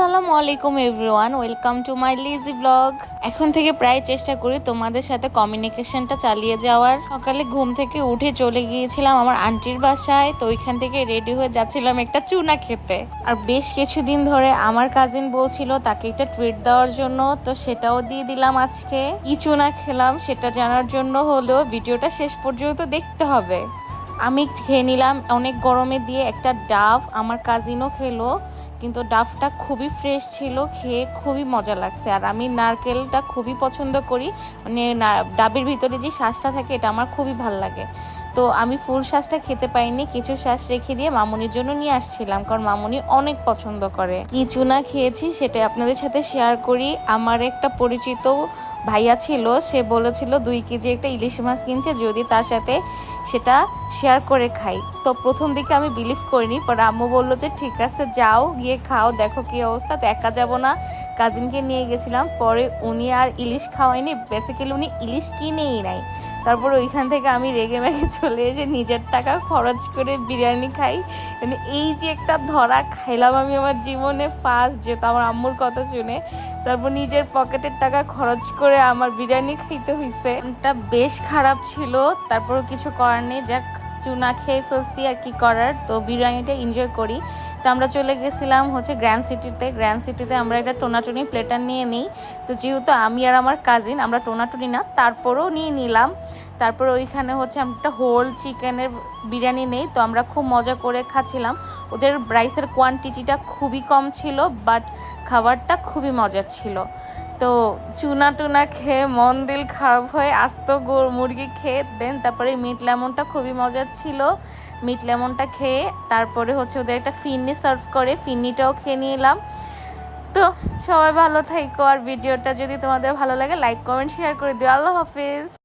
আসসালামু আলাইকুম everyone, welcome to my Lizzie blog এখন থেকে প্রায় চেষ্টা করি তোমাদের সাথে কমিউনিকেশনটা চালিয়ে যাওয়ার। সকালে ঘুম থেকে উঠে চলে গিয়েছিলাম আমার আন্টির বাসায়, তো ওইখান থেকে রেডি হয়ে যাচ্ছিলাম একটা চুনা খেতে। আর বেশ কিছুদিন ধরে আমার কাজিন বলছিল তাকে একটা ট্রিট দেওয়ার জন্য, তো সেটাও দিয়ে দিলাম আজকে। কি চুনা খেলাম সেটা জানার জন্য হলেও ভিডিওটা শেষ পর্যন্ত দেখতে হবে। আমি খেয়ে নিলাম, অনেক গরমে দিয়ে একটা ডাফ আমার কাজিনও খেলো, কিন্তু ডাফটা খুবই ফ্রেশ ছিল, খেয়ে খুবই মজা লাগছে। আর আমি নারকেলটা খুবই পছন্দ করি মানে ডাবের ভিতরে যে শ্বাসটা থাকে, এটা আমার খুবই ভালো লাগে। তো আমি ফুল শ্বাসটা খেতে পাইনি, কিছু শ্বাস রেখে দিয়ে মামুনির জন্য নিয়ে আসছিলাম, কারণ মামুনি অনেক পছন্দ করে। কি চুনা খেয়েছি, সেটা আপনাদের সাথে শেয়ার করি। আমার একটা পরিচিত ভাইয়া ছিল, সে বলেছিল দুই কেজি একটা ইলিশ মাছ কিনছে, যদি তার সাথে সেটা শেয়ার করে খাই। তো প্রথম দিকে আমি বিলিভ করিনি, পরে আম্মু বলল যে, ঠিক আছে, যাও, গিয়ে খাও, দেখো কি অবস্থা, তো একা যাব না। কাজিনকে নিয়ে গেছিলাম, পরে উনি আর ইলিশ খাওয়াইনি বেসিক্যালি উনি ইলিশ কিনেই নাই। তারপর ওইখান থেকে আমি রেগে মেগে চলে এসে নিজের টাকা খরচ করে বিরিয়ানি খাই। মানে এই যে একটা ধরা খাইলাম আমি আমার জীবনে ফার্স্ট যেটা আমার আম্মুর কথা শুনে। তারপর নিজের পকেটের টাকা খরচ করে আমার বিরিয়ানি খাইতে হয়েছে এটা বেশ খারাপ ছিল, তারপরও কিছু করার নেই। যাক, চুনা খেয়ে ফেলছি আর কি করার। তো বিরিয়ানিটা এনজয় করি। তো আমরা চলে গেছিলাম হচ্ছে গ্র্যান্ড সিটিতে গ্র্যান্ড সিটিতে আমরা একটা টোনাটুনি প্লেটার নিয়ে নিই। তো যেহেতু আমি আর আমার কাজিন আমরা টোনাটুনি না, তারপরেও নিয়ে নিলাম। তারপর ওইখানে হচ্ছে একটা হোল চিকেনের বিরিয়ানি নেই, তো আমরা খুব মজা করে খাচ্ছিলাম। ওদের রাইসের কোয়ান্টিটিটা খুবই কম ছিল বাট খাবারটা খুবই মজার ছিল। তো চুনা টুনা খেয়ে মন দিল খারাপ হয়ে আস্ত গোর মুরগি খেয়ে দেন তারপরে মিট লেমনটা খুবই মজার ছিল। মিট লেমনটা খেয়ে তারপরে হচ্ছে ওদের একটা ফিন্নি সার্ভ করে, ফিন্নিটাও খেয়ে নিলাম। তো সবাই ভালো থাইকো আর ভিডিওটা যদি তোমাদের ভালো লাগে লাইক কমেন্ট শেয়ার করে দিও। আল্লাহ হাফিজ।